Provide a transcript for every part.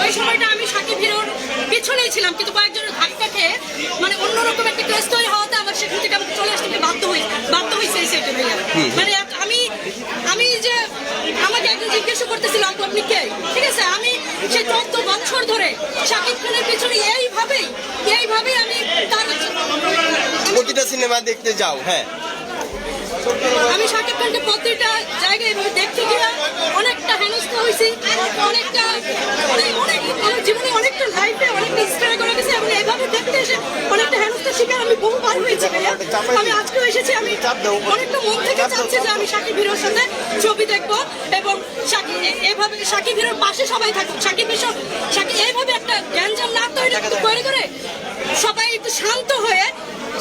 ওই সময়টা আমি সাকিব হিরোর পিছনেই ছিলাম কিন্তু কয়েকজনের ধাক্কা খেয়ে মানে অন্যরকম একটা তৈরি হওয়াতে আমার সেখান থেকে আমি চলে আসতে বাধ্য হই বাধ্য হয়েছে এই সেটে মানে আমি আমি যে আমাকে একজন জিজ্ঞাসা করতেছিল আপু আপনি কে? ঠিক আছে আমি সেই চোদ্দ বছর ধরে সাকিব খানের পিছনে এইভাবেই এইভাবেই আমি প্রতিটা সিনেমা দেখতে যাও হ্যাঁ। আমি শাকিব খানকে প্রত্যেকটা জায়গায় এভাবে দেখতে গিয়ে অনেকটা হেনস্থা হয়েছি। অনেকটা অনেক অনেক জীবনে অনেকটা লাইফে অনেকটা স্ট্রাগল করে গেছে। এবং এভাবে দেখতে এসে অনেকটা হেনস্থার শিকার আমি বহু বহুবার হয়েছি ভাইয়া। আমি আজকেও এসেছি, আমি অনেকটা মন থেকে চাচ্ছি যে আমি শাকিব হিরোর সাথে ছবি দেখব এবং এভাবে শাকিব হিরোর পাশে সবাই থাকুক। শাকিব হিরো শাকিব এইভাবে একটা গ্যাঞ্জাম না তৈরি তৈরি করে সবাই একটু শান্ত হয়ে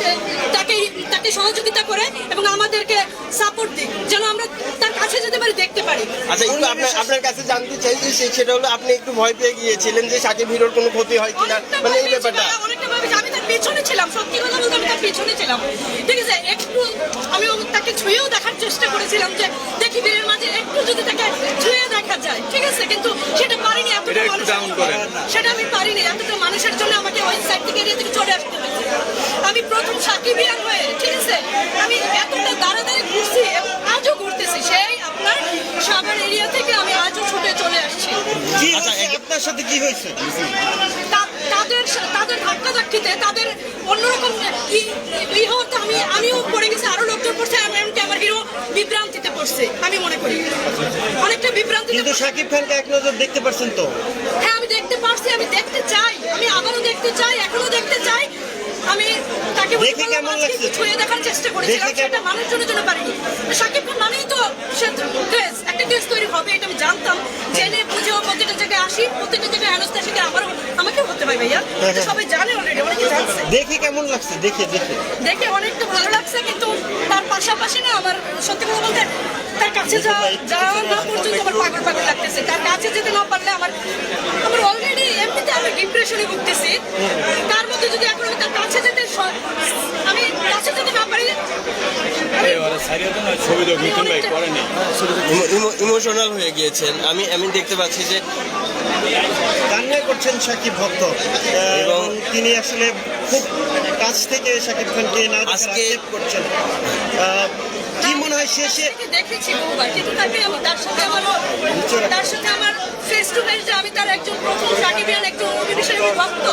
যে তাকে তাকে সহযোগিতা করে এবং আমাদেরকে সাপোর্ট দিক যেন আমরা তার কাছে যেতে পারি দেখতে পারি। আচ্ছা একটু আপনার আপনার কাছে জানতে চাইছি সেটা হলো আপনি একটু ভয় পেয়ে গিয়েছিলেন যে সাকিব হিরোর কোনো ক্ষতি হয় কিনা? মানে এই ব্যাপারটা। অনেকটা আমি তার পেছনে ছিলাম সত্যি কথা বলতে আমি তার পেছনে ছিলাম। ঠিক আছে একটু আমি তাকে ছুঁয়েও দেখার চেষ্টা করেছিলাম যে দেখি বীরের মাঝে একটু যদি তাকে ছুঁয়ে দেখা যায় ঠিক আছে কিন্তু সেটা পারিনি মানুষের জন্য। সেটা আমি পারিনি এতটা মানুষের জন্য আমাকে ওই সাইড থেকে এরিয়া থেকে চলে আসতে হয়েছে। আমি প্রথম সাকিবিয়ান হয়ে ঠিক আছে? আমি এতটা দাঁড়াদাঁড়ি ঘুরছি এবং আজও ঘুরতেছি। সেই আপনার সাভার এরিয়া থেকে আমি আজও ছুটে চলে আসছি। আচ্ছা, আপনার সাথে কি হয়েছে? তাদের তাদের ধাক্কা ধাক্কিতে তাদের অন্যরকম ই- ই আমি আমিও পড়ে গেছি আরও লোকজন পড়ছে এমনকি আমার হিরো বিভ্রান্তিতে পড়ছে আমি মনে করি। অনেকটা বিভ্রান্তিতে কিন্তু। শাকিব খানকে এক নজর দেখতে পারছেন তো? হ্যাঁ আমি দেখতে পারছি আমি দেখতে চাই। আমি আবারও দেখতে চাই এখনও দেখতে চাই। আমি তাকে দেখে কেমন লাগছে? ছুঁয়ে দেখার চেষ্টা করেছিলাম সেটা মানুষজনের জন্য পারিনি। সাকিব খান মানেই তো সে ক্রেজ একটা ক্রেজ তৈরি হবে এটা আমি জানতাম। জেনে বুঝেও প্রত্যেকটা জায়গায় আসি প্রত্যেকটা জায়গায় হেনস্থা শিখে আমারও আমাকেও হতে হয় ভাইয়া। সবাই জানে অলরেডি অনেকে জানছে। দেখে কেমন লাগছে? দেখে দেখে। দেখে অনেকটা ভালো লাগছে কিন্তু তার পাশাপাশি না আমার সত্যি কথা বলতে কাছে যাওয়া যাওয়া না পর্যন্ত আমার পাগল পাগল লাগতেছে। তার কাছে যেতে না পারলে আমার আমার অলরেডি এমনিতে আমি ডিপ্রেশনে ভুগতেছি। তার মধ্যে যদি এখন আমি তার কাছে যেতে আমি কাছে যেতে না পারি ইমোশনাল হয়ে গিয়েছেন। আমি আমি দেখতে পাচ্ছি যে কান্না করছেন শাকিব ভক্ত। এবং তিনি আসলে খুব কাছ থেকে শাকিব খানকে না আজকে- করছেন। কি মনে হয় শেষে? দেখেছি বহুবার কিন্তু তাকে আমি তার সাথে আমার তার সাথে আমার ফেস টু ফেস যে আমি তার একজন প্রথম সাকিবিয়ান একজন অভিনেষের আমি ভক্ত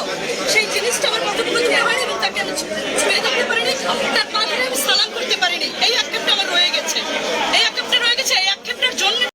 সেই জিনিসটা আমার কতটুকু দেওয়া হয়নি এবং তাকে আমি ছুঁয়ে দেখতে পারিনি। তার পা আমি সালাম করতে পারিনি। এই আক্ষেপটা আমার রয়ে গেছে। এই আক্ষেপটা রয়ে গেছে এই জন্য